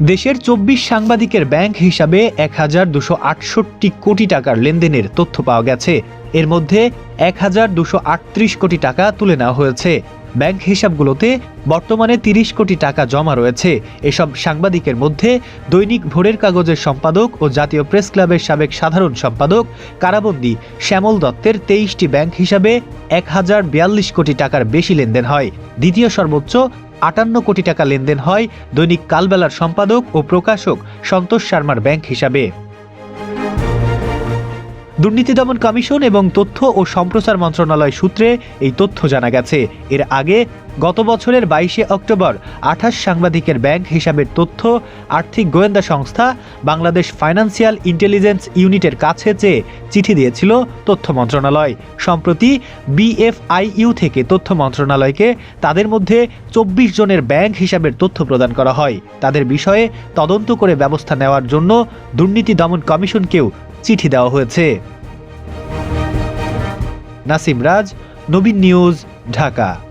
দেশের চব্বিশ সাংবাদিকের ব্যাংক হিসাবে এক হাজার দুশো আটষট্টি কোটি টাকার লেনদেনের তথ্য পাওয়া গেছে। এর মধ্যে এক হাজার দুশো আটত্রিশ কোটি টাকা তুলে নেওয়া হয়েছে। ব্যাংক হিসাবগুলোতে বর্তমানে তিরিশ কোটি টাকা জমা রয়েছে। এসব সাংবাদিকের মধ্যে দৈনিক ভোরের কাগজের সম্পাদক ও জাতীয় প্রেস ক্লাবের সাবেক সাধারণ সম্পাদক কারাবন্দী শ্যামল দত্তের তেইশটি ব্যাংক হিসাবে এক হাজার বিয়াল্লিশ কোটি টাকার বেশি লেনদেন হয়। দ্বিতীয় সর্বোচ্চ আটান্ন কোটি টাকা লেনদেন হয় দৈনিক কালবেলার সম্পাদক ও প্রকাশক সন্তোষ শর্মার ব্যাংক হিসাবে। দুর্নীতি দমন কমিশন এবং তথ্য ও সম্প্রচার মন্ত্রণালয় সূত্রে এই তথ্য জানা গেছে। এর আগে গত বছরের বাইশে অক্টোবর আঠাশ সাংবাদিকের ব্যাংক হিসাবের তথ্য, আর্থিক গোয়েন্দা সংস্থা বাংলাদেশ ফাইন্যান্সিয়াল ইন্টেলিজেন্স ইউনিটের কাছে চেয়ে চিঠি দিয়েছিল তথ্য মন্ত্রণালয়। সম্প্রতি বিএফআইইউ থেকে তথ্য মন্ত্রণালয়কে তাদের মধ্যে চব্বিশ জনের ব্যাংক হিসাবের তথ্য প্রদান করা হয়। তাদের বিষয়ে তদন্ত করে ব্যবস্থা নেওয়ার জন্য দুর্নীতি দমন কমিশনকেও চিঠি দেওয়া হয়েছে। নাসিম রাজ, নবীন নিউজ, ঢাকা।